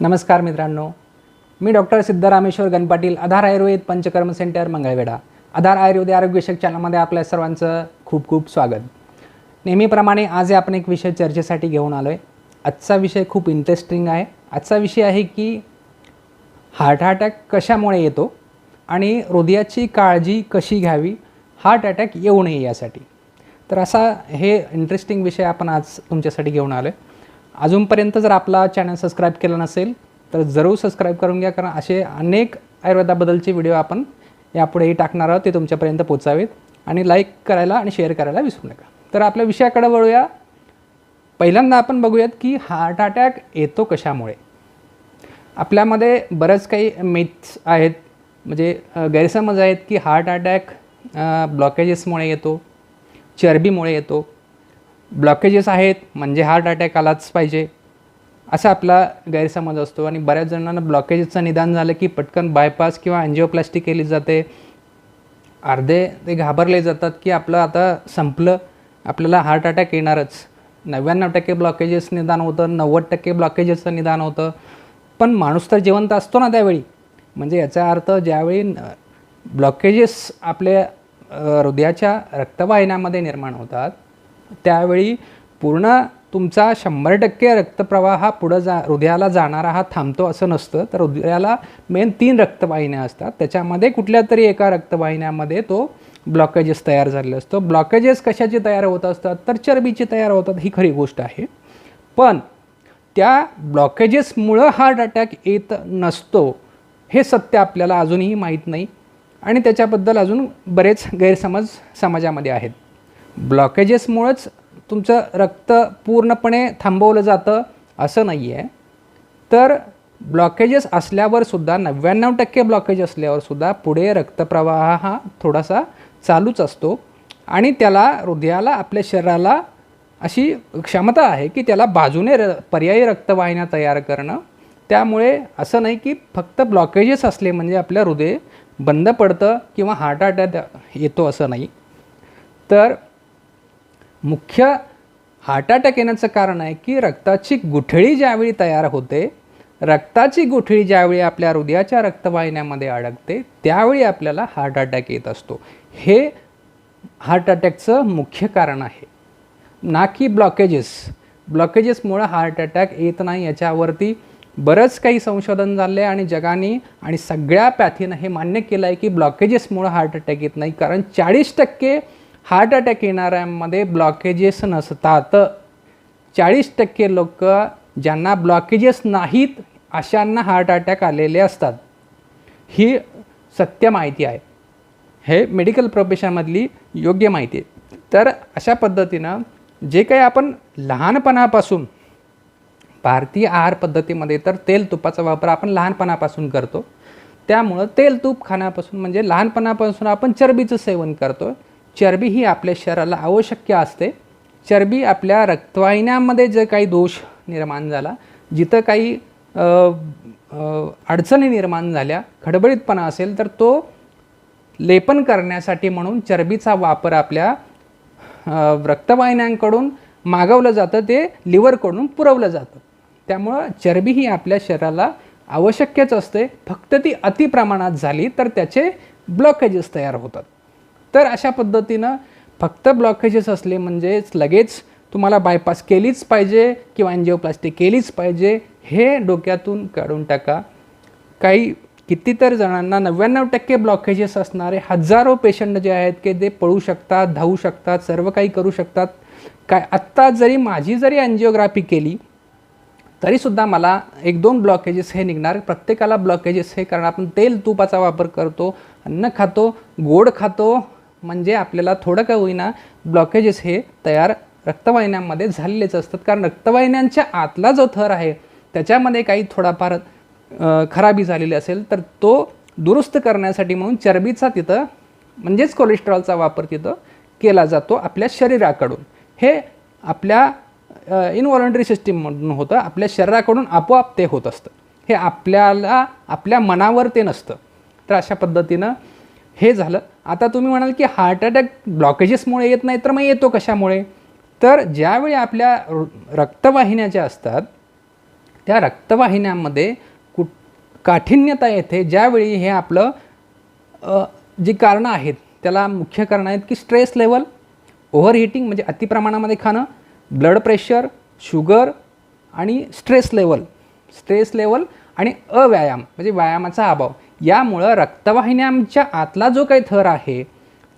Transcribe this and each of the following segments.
नमस्कार मित्रांनो. मी डॉक्टर सिद्धरामेश्वर गणपाटील आधार आयुर्वेद पंचकर्म सेंटर मंगळवेढा. आधार आयुर्वेद आरोग्यशक चॅनलमध्ये आपल्या सर्वांचं खूप खूप स्वागत. नेहमीप्रमाणे आज आपण एक विषय चर्चेसाठी घेऊन आलो आहे आजचा विषय खूप इंटरेस्टिंग आहे. आजचा विषय आहे की हार्ट अटॅक कशामुळे येतो आणि हृदयाची काळजी कशी घ्यावी हार्ट अटॅक येऊ नये यासाठी. तर असा हे इंटरेस्टिंग विषय आपण आज तुमच्यासाठी घेऊन आलो आहे अजूनपर्यंत जर आपला चॅनल सबस्क्राईब केला नसेल तर जरूर सबस्क्राईब करून घ्या. कारण असे अनेक आयुर्वेदाबद्दलचे व्हिडिओ आपण यापुढेही टाकणार आहोत. ते तुमच्यापर्यंत पोचावेत आणि लाईक करायला आणि शेअर करायला विसरू नका. तर आपल्या विषयाकडे वळूया. पहिल्यांदा आपण बघूयात की हार्ट अटॅक येतो कशामुळे? आपल्यामध्ये बरंच काही मिथ्स आहेत. म्हणजे गैरसमज आहेत की हार्ट अटॅक ब्लॉकेजेसमुळे येतो चरबीमुळे येतो. ब्लॉकेजेस आहेत म्हणजे हार्ट अटॅक आलाच पाहिजे. असा आपला गैरसमज असतो आणि बऱ्याच जणांना ब्लॉकेजेसचं निदान झालं की पटकन बायपास किंवा अँजिओप्लास्टी केली जाते. अर्धे ते घाबरले जातात की आपलं आता संपलं आपल्याला हार्ट अटॅक येणारच. नव्याण्णव टक्के ब्लॉकेजेस निदान होतं नव्वद टक्के ब्लॉकेजेसचं निदान होतं. पण माणूस तर जिवंत असतो ना त्यावेळी. म्हणजे याचा अर्थ ज्यावेळी ब्लॉकेजेस आपल्या हृदयाच्या रक्तवाहिन्यामध्ये निर्माण होतात त्यावेळी पूर्ण तुमचा शंभर टक्के रक्तप्रवाह हा पुढं जा हृदयाला जाणारा हा थांबतो असं नसतं. तर हृदयाला मेन तीन रक्तवाहिन्या असतात. त्याच्यामध्ये कुठल्या तरी एका रक्तवाहिन्यामध्ये तो ब्लॉकेजेस तयार झालेला असतो ब्लॉकेजेस कशाचे तयार होत असतात? तर चरबीचे तयार होतात. ही खरी गोष्ट आहे. पण त्या ब्लॉकेजेसमुळं हार्ट अटॅक येत नसतो हे सत्य आपल्याला अजूनही माहीत नाही. आणि त्याच्याबद्दल अजून बरेच गैरसमज समाजामध्ये आहेत. ब्लॉकेजेसमुळंच तुमचं रक्त पूर्णपणे थांबवलं जातं असं नाही आहे तर ब्लॉकेजेस असल्यावर सुद्धा नव्याण्णव टक्के ब्लॉकेज असल्यावर सुद्धा पुढे रक्तप्रवाह हा थोडासा चालूच असतो. आणि त्याला हृदयाला आपल्या शरीराला अशी क्षमता आहे की त्याला बाजूने र पर्यायी रक्तवाहिन्या तयार करणं. त्यामुळे असं नाही की फक्त ब्लॉकेजेस असले म्हणजे आपलं हृदय बंद पडतं किंवा हार्ट अटॅक येतो असं नाही. तर मुख्य हार्ट अटॅक येण्याचं कारण आहे की रक्ताची गुठळी ज्यावेळी तयार होते रक्ताची गुठळी ज्यावेळी आपल्या हृदयाच्या रक्तवाहिन्यामध्ये अडकते त्यावेळी आपल्याला हार्ट अटॅक येत असतो. हे हार्ट अटॅकचं मुख्य कारण आहे. ना की ब्लॉकेजेस. ब्लॉकेजेसमुळं हार्ट अटॅक येत नाही याच्यावरती बरंच काही संशोधन झालं आहे आणि जगाने आणि सगळ्या पॅथीनं हे मान्य केलं आहे की ब्लॉकेजेसमुळं हार्ट अटॅक येत नाही कारण चाळीस टक्के हार्ट अटॅक येणाऱ्यांमध्ये ब्लॉकेजेस नसतात. चाळीस टक्के लोक ज्यांना ब्लॉकेजेस नाहीत अशांना हार्ट अटॅक आलेले असतात. ही सत्य माहिती आहे. हे मेडिकल प्रोफेशनमधली योग्य माहिती आहे. तर अशा पद्धतीनं जे काही आपण लहानपणापासून भारतीय आहार पद्धतीमध्ये तर तेल तुपाचा वापर आपण लहानपणापासून करतो. त्यामुळं तेल तूप खाण्यापासून म्हणजे लहानपणापासून आपण चरबीचं सेवन करतो चरबी ही आपल्या शरीराला आवश्यक असते. चरबी आपल्या रक्तवाहिन्यामध्ये जे काही दोष निर्माण झाला जिथं काही अडचणी निर्माण झाल्या खडबडीतपणा असेल तर तो लेपन करण्यासाठी म्हणून चरबीचा वापर आपल्या रक्तवाहिन्यांकडून मागवलं जातं ते लिव्हरकडून पुरवलं जातं. त्यामुळं चरबी ही आपल्या शरीराला आवश्यकच असते. फक्त ती अति प्रमाणात झाली तर त्याचे ब्लॉकेजेस तयार होतात. तर अशा पद्धतीनं फक्त ब्लॉकेजेस असले म्हणजेच लगेच तुम्हाला बायपास केलीच पाहिजे किंवा अँजिओप्लास्टी केलीच पाहिजे हे डोक्यातून काढून टाका. काही कितीतर जणांना नव्याण्णव टक्के ब्लॉकेजेस असणारे हजारो पेशंट जे आहेत की ते पळू शकतात धावू शकतात सर्व काही करू शकतात. काय आत्ता जरी माझी जरी अँजिओग्राफी केली तरीसुद्धा मला एक दोन ब्लॉकेजेस हे निघणार. प्रत्येकाला ब्लॉकेजेस हे कारण आपण तेल तुपाचा वापर करतो अन्न खातो गोड खातो म्हणजे आपल्याला थोडं का होईना ब्लॉकेजेस हे तयार रक्तवाहिन्यांमध्ये झालेलेच असतात. कारण रक्तवाहिन्यांच्या आतला जो थर आहे त्याच्यामध्ये काही थोडाफार खराबी झालेली असेल तर तो दुरुस्त करण्यासाठी म्हणून चरबीचा तिथं म्हणजेच कोलेस्ट्रॉलचा वापर तिथं केला जातो आपल्या शरीराकडून. हे आपल्या इनव्हॉलंटरी सिस्टीममधून होतं. आपल्या शरीराकडून आपोआप ते होत असतं. हे आपल्याला आपल्या मनावर ते नसतं. तर अशा पद्धतीनं हे झालं. आता तुम्ही म्हणाल की हार्ट अटॅक ब्लॉकेजेसमुळे येत नाही तर मग येतो कशामुळे? तर ज्यावेळी आपल्या रक्तवाहिन्या ज्या असतात त्या रक्तवाहिन्यांमध्ये कुठ काठिन्यता येते ज्यावेळी हे आपलं जी कारणं आहेत त्याला मुख्य कारणं आहेत की स्ट्रेस लेवल ओव्हरहिटिंग म्हणजे अतिप्रमाणामध्ये खाणं ब्लड प्रेशर शुगर आणि स्ट्रेस लेवल स्ट्रेस लेवल आणि अव्यायाम म्हणजे व्यायामाचा अभाव. यामुळं रक्तवाहिन्यांच्या आतला जो काही थर आहे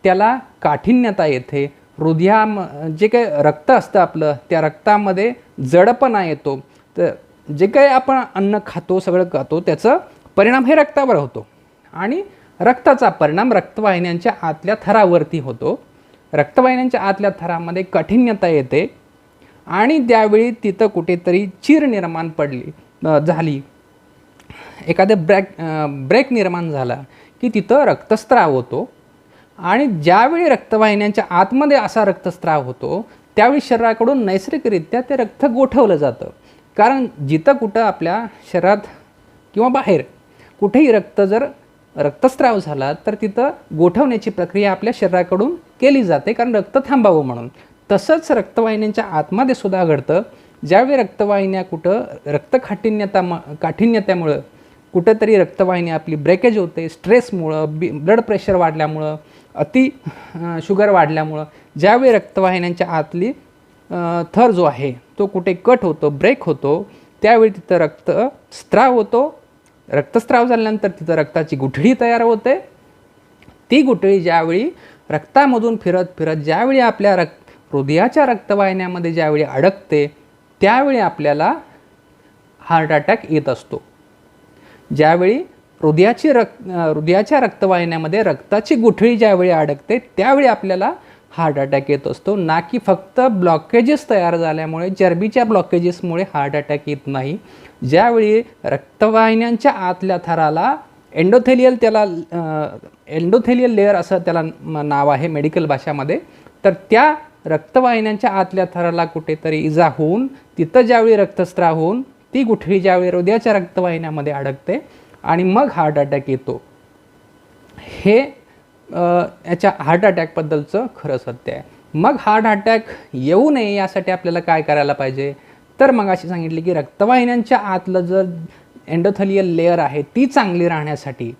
त्याला काठिण्यता येते. हृदयाम जे काही रक्त असतं आपलं त्या रक्तामध्ये जडपणा येतो. तर जे काही आपण अन्न खातो सगळं खातो त्याचं परिणाम हे रक्तावर होतो. आणि रक्ताचा परिणाम रक्तवाहिन्यांच्या आतल्या थरावरती होतो. रक्तवाहिन्यांच्या आतल्या थरामध्ये कठिण्यता येते. आणि त्यावेळी तिथं कुठेतरी चीर निर्माण पडली झाली. एखादं ब्रॅक ब्रेक निर्माण झाला की तिथं रक्तस्राव होतो आणि ज्यावेळी रक्तवाहिन्यांच्या आतमध्ये असा रक्तस्राव होतो त्यावेळी शरीराकडून नैसर्गिकरित्या ते रक्त गोठवलं जातं. कारण जिथं कुठं आपल्या शरीरात किंवा बाहेर कुठेही रक्त जर रक्तस्राव झाला तर तिथं गोठवण्याची प्रक्रिया आपल्या शरीराकडून केली जाते कारण रक्त थांबावं म्हणून. तसंच रक्तवाहिन्यांच्या आतमध्ये सुद्धा घडतं ज्यावेळी रक्तवाहिन्या कुठं रक्तकाठिन्यता म काठिन्यतेमुळं कुठंतरी रक्तवाहिनी आपली ब्रेकेज होते स्ट्रेसमुळं बी ब्लड प्रेशर वाढल्यामुळं अति शुगर वाढल्यामुळं ज्यावेळी रक्तवाहिन्यांच्या आतली थर जो आहे तो कुठे कट होतो ब्रेक होतो त्यावेळी तिथं रक्त स्त्राव होतो. रक्तस्त्राव झाल्यानंतर तिथं रक्ताची गुठळी तयार होते. ती गुठळी ज्यावेळी रक्तामधून फिरत फिरत ज्यावेळी आपल्या रक्त हृदयाच्या रक्तवाहिन्यामध्ये ज्यावेळी अडकते त्यावेळी आपल्याला हार्ट अटॅक येत असतो. ज्यावेळी हृदयाची रक्त हृदयाच्या रक्तवाहिन्यामध्ये रक्ताची गुठळी ज्यावेळी अडकते त्यावेळी आपल्याला हार्ट अटॅक येत असतो. ना की फक्त ब्लॉकेजेस तयार झाल्यामुळे चरबीच्या ब्लॉकेजेसमुळे हार्ट अटॅक येत नाही. ज्यावेळी रक्तवाहिन्यांच्या आतल्या थराला एंडोथेलियल त्याला एंडोथेलियल लेअर असं त्याला नाव आहे मेडिकल भाषामध्ये तर त्या रक्तवाहिन्यांच्या आतल्या थराला कुठेतरी इजा होऊन तिथं ज्यावेळी रक्तस्राव होऊन ती गुठळी ज्यावेळी हृदयाच्या रक्तवाहिन्यामध्ये अडकते आणि मग हार्ट अटॅक येतो. हे याच्या हार्ट अटॅकबद्दलचं खरं सत्य आहे. मग हार्ट अटॅक येऊ नये यासाठी आपल्याला काय करायला पाहिजे? तर मग अशी सांगितली की रक्तवाहिन्यांच्या आतलं जर एंडोथलियल लेअर आहे ती चांगली राहण्यासाठी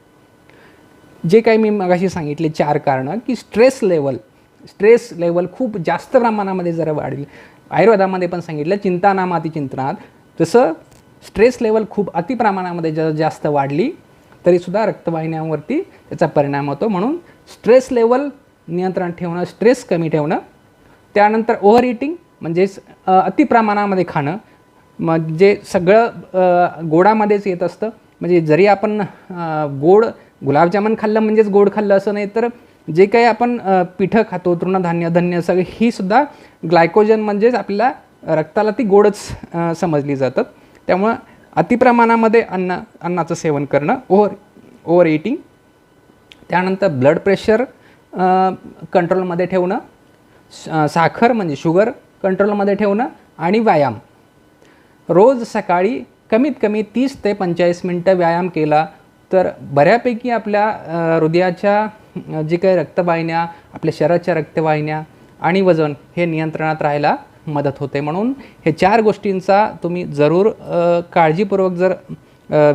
जे काही मी मगाशी सांगितले चार कारणं की स्ट्रेस लेवल स्ट्रेस लेवल खूप जास्त प्रमाणामध्ये जर वाढली. आयुर्वेदामध्ये पण सांगितलं चिंतानाम अतिचिंतनात चिंतनात. तसं स्ट्रेस लेवल खूप अतिप्रमाणामध्ये जर जास्त वाढली तरीसुद्धा रक्तवाहिन्यांवरती त्याचा परिणाम होतो. म्हणून स्ट्रेस लेवल नियंत्रण ठेवणं स्ट्रेस कमी ठेवणं. त्यानंतर ओव्हर इटिंग म्हणजेच अतिप्रमाणामध्ये खाणं. मग खाणं म्हणजे सगळं गोडामध्येच येत असतं. म्हणजे जरी आपण गोड गुलाबजामुन खाल्लं म्हणजेच गोड खाल्लं असं नाही तर जे काही आपण पिठं खातो तृणधान्य धन्य सगळे ही सुद्धा ग्लायकोजन म्हणजेच आपल्याला रक्ताला ती गोडच समजली जातात. त्यामुळं अतिप्रमाणामध्ये अन्न अन्नाचं सेवन करणं ओव्हर ओव्हर इटिंग. त्यानंतर ब्लड प्रेशर कंट्रोलमध्ये ठेवणं. साखर म्हणजे शुगर कंट्रोलमध्ये ठेवणं आणि व्यायाम. रोज सकाळी कमीत कमी तीस ते पंचेचाळीस मिनटं व्यायाम केला तर बऱ्यापैकी आपल्या हृदयाच्या जे काही रक्तवाहिन्या आपल्या शरीराच्या रक्तवाहिन्या आणि वजन हे नियंत्रणात राहायला मदत होते. म्हणून हे चार गोष्टींचा तुम्ही जरूर काळजीपूर्वक जर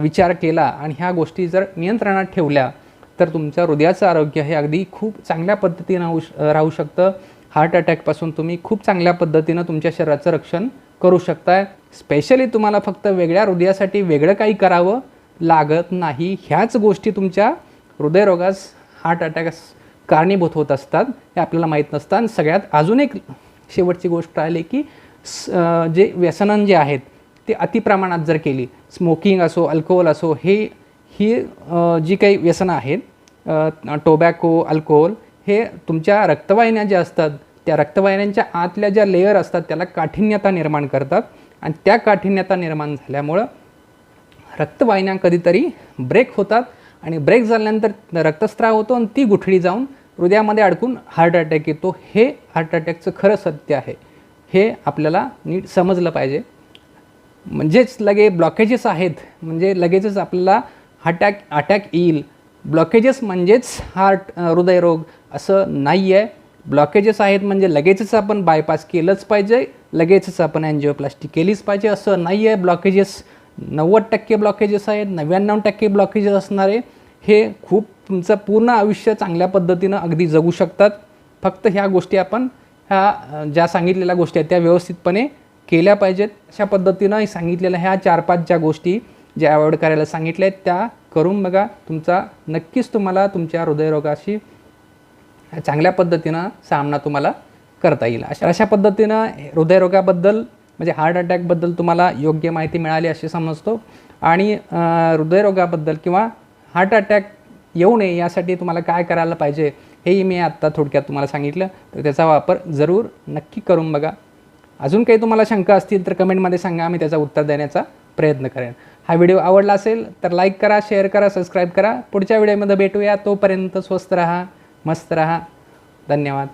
विचार केला आणि ह्या गोष्टी जर नियंत्रणात ठेवल्या तर तुमच्या हृदयाचं आरोग्य हे अगदी खूप चांगल्या पद्धतीनं होऊ श- राहू शकतं. हार्ट अटॅकपासून तुम्ही खूप चांगल्या पद्धतीनं तुमच्या शरीराचं रक्षण करू शकताय. स्पेशली तुम्हाला फक्त वेगळ्या हृदयासाठी वेगळं काही करावं लागत नाही. ह्याच गोष्टी तुमच्या हृदयरोगास हार्ट अटॅकास कारणीभूत होत असतात हे आपल्याला माहीत नसतं आणि सगळ्यात अजून एक शेवटची गोष्ट राहिली की स- जे व्यसनं जे आहेत ते अतिप्रमाणात जर केली स्मोकिंग असो अल्कोहोल असो हे ही जी काही व्यसनं आहेत टोबॅको अल्कोहोल हे तुमच्या रक्तवाहिन्या ज्या असतात त्या रक्तवाहिन्यांच्या आतल्या ज्या लेअर असतात त्याला काठिन्यता निर्माण करतात. आणि त्या काठिन्यता निर्माण झाल्यामुळं रक्तवाहिन्या कधीतरी ब्रेक होतात. आणि ब्रेक झाल्यानंतर रक्तस्राव होतो आणि ती गुठळी जाऊन हृदयामध्ये अडकून हार्ट अटॅक येतो. हे हार्ट अटॅकचं खरं सत्य आहे. हे आपल्याला नीट समजलं पाहिजे. म्हणजेच लगे ब्लॉकेजेस आहेत. म्हणजे लगेचच आपल्याला अटॅक अटॅक येईल. ब्लॉकेजेस म्हणजेच हार्ट हृदयरोग असं नाही आहे ब्लॉकेजेस आहेत म्हणजे लगेचच आपण बायपास केलंच पाहिजे. लगेचच आपण अँजिओप्लास्टी केलीच पाहिजे. असं नाही आहे ब्लॉकेजेस नव्वद टक्के ब्लॉकेजेस आहेत. नव्याण्णव टक्के ब्लॉकेजेस असणारे हे खूप तुमचं पूर्ण आयुष्य चांगल्या पद्धतीनं अगदी जगू शकतात. फक्त ह्या गोष्टी आपण ह्या ज्या सांगितलेल्या गोष्टी आहेत त्या व्यवस्थितपणे केल्या पाहिजेत. अशा पद्धतीनं सांगितलेल्या ह्या चार पाच ज्या गोष्टी ज्या अवॉइड करायला सांगितल्या आहेत त्या करून बघा. तुमचा नक्कीच तुम्हाला तुमच्या हृदयरोगाशी चांगल्या पद्धतीनं सामना तुम्हाला करता येईल. अशा अशा पद्धतीनं हृदयरोगाबद्दल म्हणजे हार्ट अटॅकबद्दल तुम्हाला योग्य माहिती मिळाली अशी समजतो. आणि हृदयरोगाबद्दल किंवा हार्ट अटॅक येऊ नये यासाठी तुम्हाला काय करायला पाहिजे हेही मी आत्ता थोडक्यात तुम्हाला सांगितलं. तर त्याचा वापर जरूर नक्की करून बघा. अजून काही तुम्हाला शंका असतील तर कमेंटमध्ये सांगा मी त्याचा उत्तर देण्याचा प्रयत्न करेन. हा व्हिडिओ आवडला असेल तर लाईक करा शेअर करा सबस्क्राईब करा. पुढच्या व्हिडिओमध्ये भेटूया. तोपर्यंत स्वस्त राहा मस्त राहा. धन्यवाद.